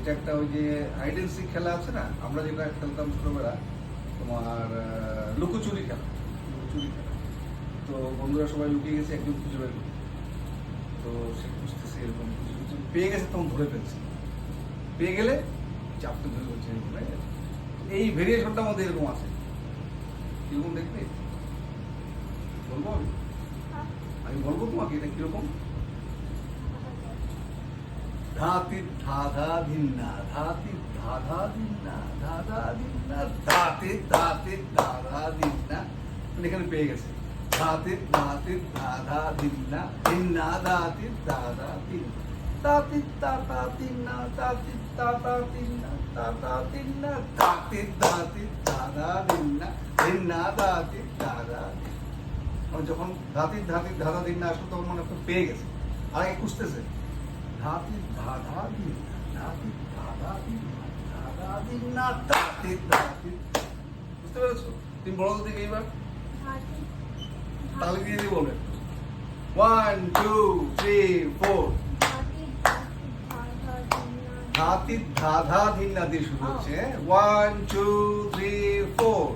এটা একটা ওই যে আইডেন্সি খেলা আছে না? আমরা যেটা খেলতাম ছোটবেলা তোমার লুকোচুরি খেলা। লুকোচুরি খেলা। তো বন্ধুরা সবাই লুকিয়ে গেছে একজন খুঁজে বের। তো সে খুঁজতেছে এরকম কিছু কিছু। পেয়ে গেছে তখন ধরে ফেলছে। পেয়ে গেলে চাপতে ধরে বলছে এরকম হয়ে গেছে। এই ভেরিয়েশনটার মধ্যে এরকম আছে। কীরকম দেখবে? বলব আমি? আমি বলব তোমাকে এটা কীরকম? ধাতি ধাধা ধিন্না ধাতি ধাধা ধিন্না ধাধা ধিন্না ধাতি ধাতি ধাধা মানে এখানে পেয়ে গেছে ধাতি ধাতি ধাধা ধিন্না ধিন্না ধাতি ধাধা ধিন্না তাতি তাতা তিন্না তাতি তাতা তিন্না তাতা তিন্না তাতি দাতি দাদা দিন্না ধিন্না দাতি দাদা দিন্না মানে যখন ধাতির ধাতির ধাঁধা দিন না আসলো তখন মনে হয় পেয়ে গেছে আর খুঁজতেছে ধাতির ধাঁধা দিন না ধাতির দিন না দিন না ধাতির ধাতির বুঝতে পেরেছ? তুমি বলো তো দেখি এইবার। তাহলে দিয়ে দিয়ে বলবে ওয়ান টু থ্রি ফোর ধাতির ধাঁধা দিন না দিয়ে শুরু হচ্ছে। ওয়ান টু থ্রি ফোর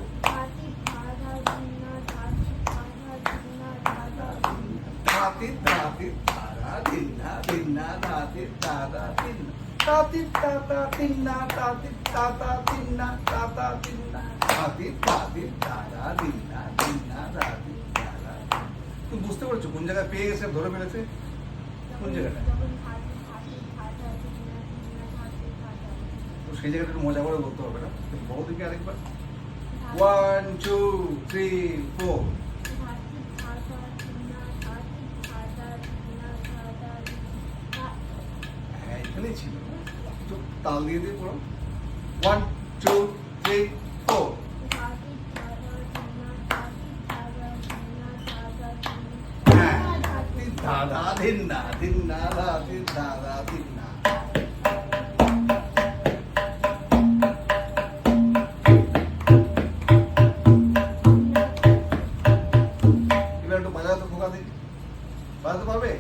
ধাতির ধাতির তাতা তিন্না তাতির তাতা তিন্না। তিন্না তুমি বুঝতে পারছ কোন জায়গায় পেয়ে গেছে, ধরে ফেলেছে? কোন জায়গাটা? সেই জায়গাটা একটু মজা করে বলতে হবে না? বলো দিকে আরেকবার। ওয়ান টু থ্রি ফোর এখানে ছিল। তো তাল দিয়ে দিয়ে পড়ো। ওয়ান টু থ্রি ফোর দাদা দিন না দিন না দিন দাদা দিন না। এবার একটু বাজাতে ফোকা দিন। বাজাতে পারবে?